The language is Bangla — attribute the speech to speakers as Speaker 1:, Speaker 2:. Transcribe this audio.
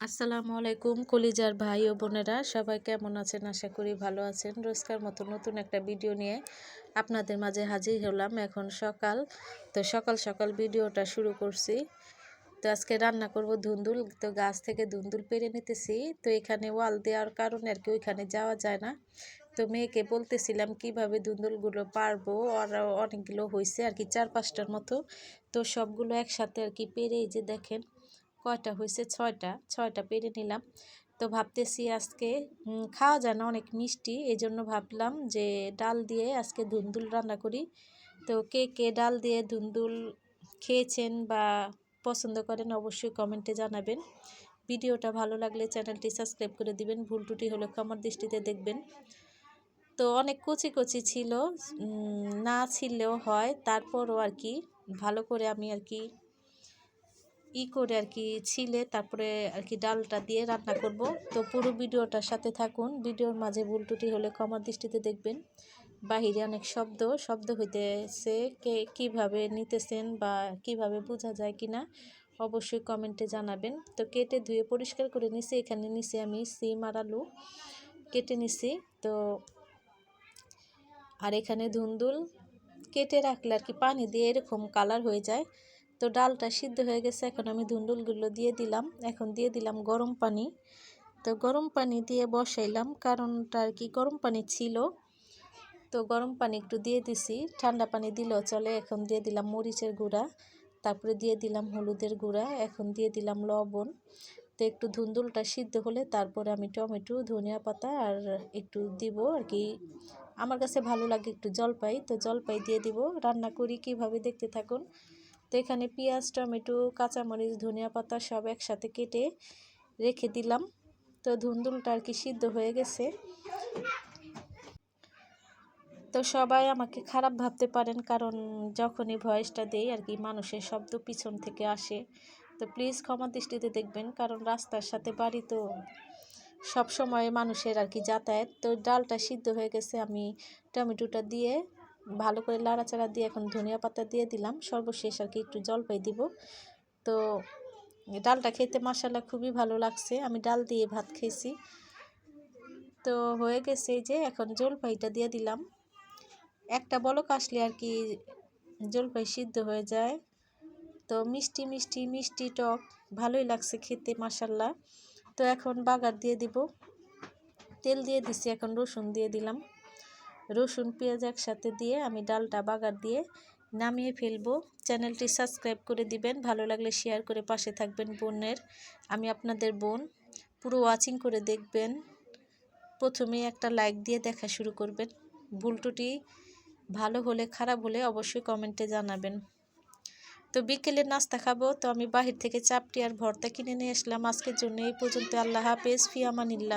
Speaker 1: আসসালামু আলাইকুম কলিজার ভাই ও বোনেরা, সবাই কেমন আছেন? আশা করি ভালো আছেন। রোজকার মতো নতুন একটা ভিডিও নিয়ে আপনাদের মাঝে হাজির হলাম। এখন সকাল, তো সকাল সকাল ভিডিওটা শুরু করছি। তো আজকে রান্না করব ধুন্দুল, তো গাছ থেকে ধুন্দুল পেরে নিতেছি। তো এখানে ওয়াল দেওয়ার কারণে আর কি ওইখানে যাওয়া যায় না। তো মেয়েকে বলতেছিলাম কীভাবে ধুন্দুলগুলো পারব? আর অনেকগুলো হয়েছে আর কি চার পাঁচটার মতো। তো সবগুলো একসাথে আর কি পেরে এই যে দেখেন কয়টা হয়েছে? ছয়টা। ছয়টা পেরে নিলাম। তো ভাবতেছি আজকে খাওয়া যায় না, অনেক মিষ্টি। এই জন্য ভাবলাম যে ডাল দিয়ে আজকে ধুন্দুল রান্না করি। তো কে কে ডাল দিয়ে ধুন্দুল খেয়েছেন বা পছন্দ করেন অবশ্যই কমেন্টে জানাবেন। ভিডিওটা ভালো লাগলে চ্যানেলটি সাবস্ক্রাইব করে দিবেন। ভুল টুটি হলে ক্ষমার দৃষ্টিতে দেখবেন। তো অনেক কচি কচি ছিল না ছিললেও হয়। তারপরও আর কি, ভালো করে আমি আর কি ই করে আর কি ছিলে, তারপরে আর কি ডালটা দিয়ে রান্না করব। তো পুরো ভিডিওটার সাথে থাকুন। ভিডিওর মাঝে ভুল টুটি হলে ক্ষমার দৃষ্টিতে দেখবেন। বাহিরে অনেক শব্দ শব্দ হইতেছে। কে কীভাবে নিতেছেন বা কীভাবে বোঝা যায় কিনা অবশ্যই কমেন্টে জানাবেন। তো কেটে ধুয়ে পরিষ্কার করে নিছি। এখানে নিছি আমি সিম আর আলু। কেটে নিছি। তো আর এখানে ধুন্দুল। কেটে রাখলে আর কি পানি দিয়ে এরকম কালার হয়ে যায়। তো ডালটা সিদ্ধ হয়ে গেছে, এখন আমি ধুন্দুলগুলো দিয়ে দিলাম। এখন দিয়ে দিলাম গরম পানি। তো গরম পানি দিয়ে বসাইলাম, কারণটা আর কি গরম পানি ছিল। তো গরম পানি একটু দিয়ে দিছি, ঠান্ডা পানি দিলেও চলে। এখন দিয়ে দিলাম মরিচের গুঁড়া, তারপরে দিয়ে দিলাম হলুদের গুঁড়া, এখন দিয়ে দিলাম লবণ। তো একটু ধুন্দুলটা সিদ্ধ হলে তারপরে আমি টমেটো, ধনিয়া পাতা আর একটু দিব আর কি। আমার কাছে ভালো লাগে একটু জলপাই, তো জলপাই দিয়ে দিব। রান্না করি, কীভাবে দেখতে থাকুন। তো এখানে পেঁয়াজ, টমেটো, কাঁচামরিচ, ধনিয়া পাতা সব একসাথে কেটে রেখে দিলাম। তো ধুন্দুলটা আর কি সিদ্ধ হয়ে গেছে। তো সবাই আমাকে খারাপ ভাবতে পারেন, কারণ যখনই ভয়েসটা দেই আর কি মানুষের শব্দ পিছন থেকে আসে। তো প্লিজ ক্ষমা দৃষ্টিতে দেখবেন, কারণ রাস্তার সাথে বাড়ি তো সব সময় মানুষের আর কি যাতায়াত। তো ডালটা সিদ্ধ হয়ে গেছে, আমি টমেটোটা দিয়ে ভালো করে লাড়াচাড়া দিয়ে এখন ধনিয়া পাতা দিয়ে দিলাম। সর্বশেষ আর কি একটু জলপাই দিব। তো ডালটা খেতে মশালা খুবই ভালো লাগছে। আমি ডাল দিয়ে ভাত খেয়েছি। তো হয়ে গেছে যে এখন জলপাইটা দিয়ে দিলাম। একটা বলক আসলে আর কি জলপাই সিদ্ধ হয়ে যায়। তো মিষ্টি মিষ্টি মিষ্টি টক ভালোই লাগছে খেতে মাসাল্লা তো এখন বাগার দিয়ে দিব। তেল দিয়ে দিছি, এখন রসুন দিয়ে দিলাম। রসুন, পেঁয়াজ একসাথে দিয়ে আমি ডালটা বাগার দিয়ে নামিয়ে ফেলব। চ্যানেলটি সাবস্ক্রাইব করে দিবেন। ভালো লাগলে শেয়ার করে পাশে থাকবেন বোনের। আমি আপনাদের বোন। পুরো ওয়াচিং করে দেখবেন। প্রথমেই একটা লাইক দিয়ে দেখা শুরু করবেন। ভুলটুটি ভালো হলে খারাপ হলে অবশ্যই কমেন্টে জানাবেন। তো বিকেলে নাস্তা খাব। তো আমি বাহির থেকে চাপটি আর ভর্তা কিনে নিয়ে আসলাম। আজকের জন্য এই পর্যন্ত। আল্লাহ হাফেজ। ফিয়ামানিল্লা